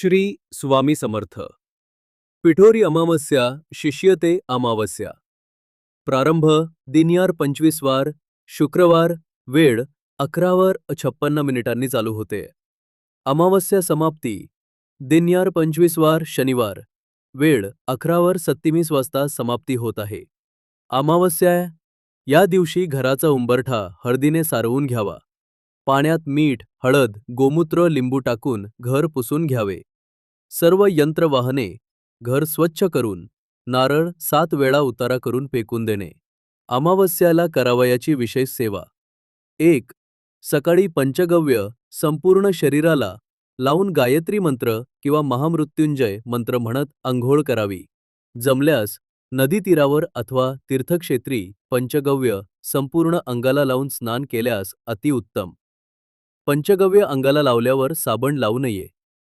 श्री स्वामी समर्थ. पिठोरी अमावस्या शिष्यते अमावस्या. प्रारंभ दिनयार पंचवीस वार शुक्रवार वेळ अकरावर छप्पन्न मिनिटांनी चालू होते. अमावस्या समाप्ती दिनयार पंचवीस वार शनिवार वेळ अकरावर सत्तीस वाजता समाप्ती होत आहे. अमावस्या या दिवशी घराचा उंबरठा हळदीने सारवून घ्यावा. पाण्यात मीठ हळद गोमूत्र लिंबू टाकून घर पुसून घ्यावे. सर्व यंत्रवाहने घर स्वच्छ करून नारळ सात वेळा उतारा करून फेकून देणे. अमावस्याला करावयाची विशेष सेवा. एक सकाळी पंचगव्य संपूर्ण शरीराला लावून गायत्री मंत्र किंवा महामृत्युंजय मंत्र म्हणत अंघोळ करावी. जमल्यास नदी तीरावर अथवा तीर्थक्षेत्री पंचगव्य संपूर्ण अंगाला लावून स्नान केल्यास अतिउत्तम. पंचगव्य अंगाला लावल्यावर साबण लावू नये.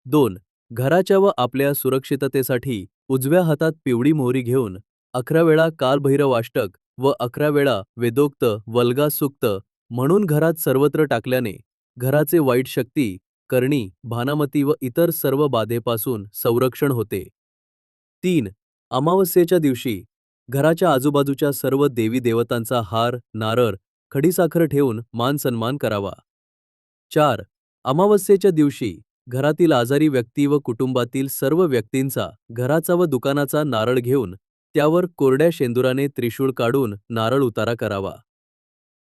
दोन घराच्या व आपल्या सुरक्षिततेसाठी उजव्या हातात पिवळी मोहरी घेऊन अकरा वेळा कालभैरवाष्टक व अकरा वेळा वेदोक्त वल्गा सुक्त म्हणून घरात सर्वत्र टाकल्याने घराचे वाईट शक्ती करणी भानामती व इतर सर्व बाधेपासून संरक्षण होते. तीन अमावस्येच्या दिवशी घराच्या आजूबाजूच्या सर्व देवी देवतांचा हार नारळ खडीसाखर ठेवून मान सन्मान करावा. चार अमावस्येच्या दिवशी घरातील आजारी व्यक्ती व कुटुंबातील सर्व व्यक्तींचा घराचा व दुकानाचा नारळ घेऊन त्यावर कोरड्या शेंदुराने त्रिशूळ काढून नारळ उतारा करावा.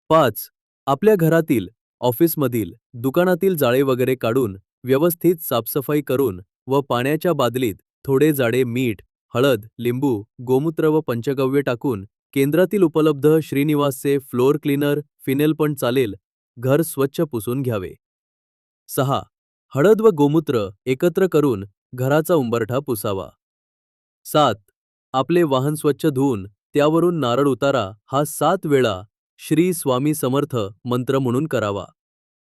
पाच आपल्या घरातील ऑफिसमधील दुकानातील जाळे वगैरे काढून व्यवस्थित साफसफाई करून व पाण्याच्या बादलीत थोडे जाडे मीठ हळद लिंबू गोमूत्र व पंचगव्य टाकून केंद्रातील उपलब्ध श्रीनिवासचे फ्लोअर क्लीनर फिनेल पण चालेल घर स्वच्छ पुसून घ्यावे. सहा हळद व गोमूत्र एकत्र करून घराचा उंबरठा पुसावा. सात. आपले वाहन स्वच्छ धुवून त्यावरून नारळ उतारा हा सात वेळा श्री स्वामी समर्थ मंत्र म्हणून करावा.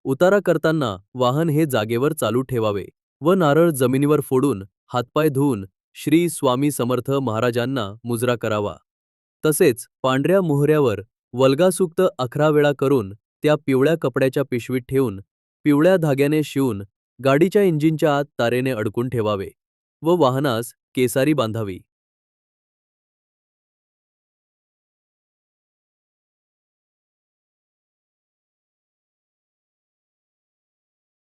उतारा करताना वाहन हे जागेवर चालू ठेवावे व नारळ जमिनीवर फोडून हातपाय धुवून श्री स्वामी समर्थ महाराजांना मुजरा करावा. तसेच पांढऱ्या मोहऱ्यावर वल्गासुक्त अकरा वेळा करून त्या पिवळ्या कपड्याच्या पिशवीत ठेवून पिवळ्या धाग्याने शिवून गाडीच्या इंजिनच्या आत तारेने अडकून ठेवावे व वाहनास केसारी बांधावी.